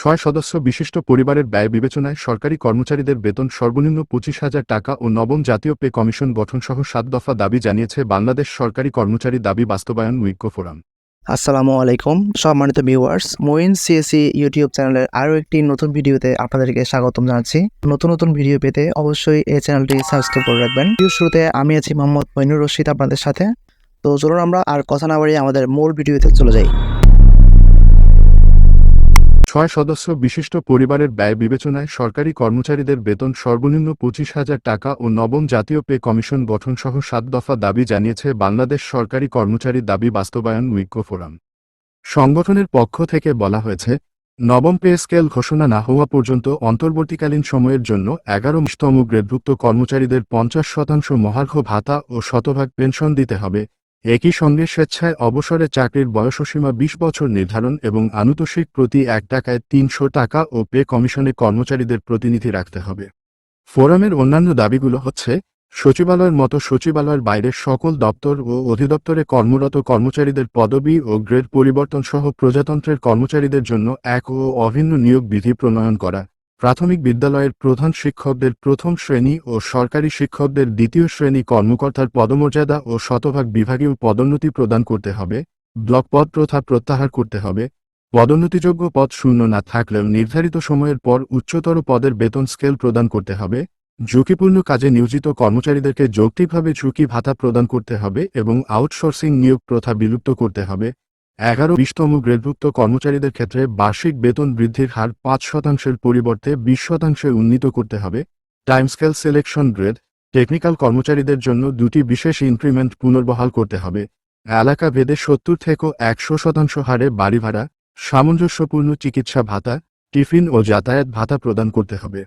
ছয় সদস্য বিশিষ্ট পরিবারের ব্যয় বিবেচনায় সরকারি কর্মচারীদের বেতন সর্বনিম্ন পঁচিশ হাজার টাকা ও নবম জাতীয় পে কমিশন গঠনসহ সাত দফা দাবি জানিয়েছে বাংলাদেশ সরকারি কর্মচারী দাবি বাস্তবায়ন উইক্য ফোরাম। আসসালামু আলাইকুম, সম্মানিত ভিউয়ার্স মোইন সিএসি ইউটিউব চ্যানেলের আরও একটি নতুন ভিডিওতে আপনাদেরকে স্বাগতম জানাচ্ছি। নতুন নতুন ভিডিও পেতে অবশ্যই এই চ্যানেলটি সাবস্ক্রাইব করে রাখবেন। শুরুতে আমি আছি মোহাম্মদ মইনুর রশিদ আপনাদের সাথে। তো চলুন আমরা আর কথা না বাড়িয়ে আমাদের মূল ভিডিওতে চলে যাই। ছয় সদস্য বিশিষ্ট পরিবারের ব্যয় বিবেচনায় সরকারি কর্মচারীদের বেতন সর্বনিম্ন পঁচিশ হাজার টাকা ও নবম জাতীয় পে কমিশন গঠনসহ সাত দফা দাবি জানিয়েছে বাংলাদেশ সরকারি কর্মচারী দাবি বাস্তবায়ন উইক্য ফোরাম। সংগঠনের পক্ষ থেকে বলা হয়েছে, নবম পে স্কেল ঘোষণা না হওয়া পর্যন্ত অন্তর্বর্তীকালীন সময়ের জন্য এগারো তম গ্রেডভুক্ত কর্মচারীদের পঞ্চাশ শতাংশ মহার্ঘ ভাতা ও শতভাগ পেনশন দিতে হবে। একই সঙ্গে স্বেচ্ছায় অবসরে চাকরির বয়সসীমা বিশ বছর নির্ধারণ এবং আনুতোষিক প্রতি এক টাকায় তিনশো টাকা ও পে কমিশনে কর্মচারীদের প্রতিনিধি রাখতে হবে। ফোরামের অন্যান্য দাবিগুলো হচ্ছে, সচিবালয়ের মতো সচিবালয়ের বাইরের সকল দপ্তর ও অধিদপ্তরে কর্মরত কর্মচারীদের পদবি ও গ্রেড পরিবর্তন সহ প্রজাতন্ত্রের কর্মচারীদের জন্য এক ও অভিন্ন নিয়োগ বিধি প্রণয়ন করা। প্রাথমিক বিদ্যালয়ের প্রধান শিক্ষকদের প্রথম শ্রেণি ও সরকারি শিক্ষকদের দ্বিতীয় শ্রেণি কর্মকর্তার পদমর্যাদা ও শতভাগ বিভাগীয় পদোন্নতি প্রদান করতে হবে, ব্লক পদ প্রথা প্রত্যাহার করতে হবে, পদোন্নতিযোগ্য পদ শূন্য না থাকলেও নির্ধারিত সময়ের পর উচ্চতর পদের বেতন স্কেল প্রদান করতে হবে, ঝুঁকিপূর্ণ কাজে নিয়োজিত কর্মচারীদেরকে যৌক্তিকভাবে ঝুঁকি ভাতা প্রদান করতে হবে এবং আউটসোর্সিং নিয়োগ প্রথা বিলুপ্ত করতে হবে এগারো বিশতম গ্রেডভুক্ত কর্মচারীদের ক্ষেত্রে বার্ষিক বেতন বৃদ্ধির হার পাঁচ শতাংশের পরিবর্তে বিশ শতাংশে উন্নীত করতে হবে। টাইমস্কেল সিলেকশন গ্রেড, টেকনিক্যাল কর্মচারীদের জন্য দুটি বিশেষ ইনক্রিমেন্ট পুনর্বহাল করতে হবে। এলাকা ভেদে সত্তর থেকে একশো শতাংশ হারে বাড়ি ভাড়া, সামঞ্জস্যপূর্ণ চিকিৎসা ভাতা, টিফিন ও যাতায়াত ভাতা প্রদান করতে হবে।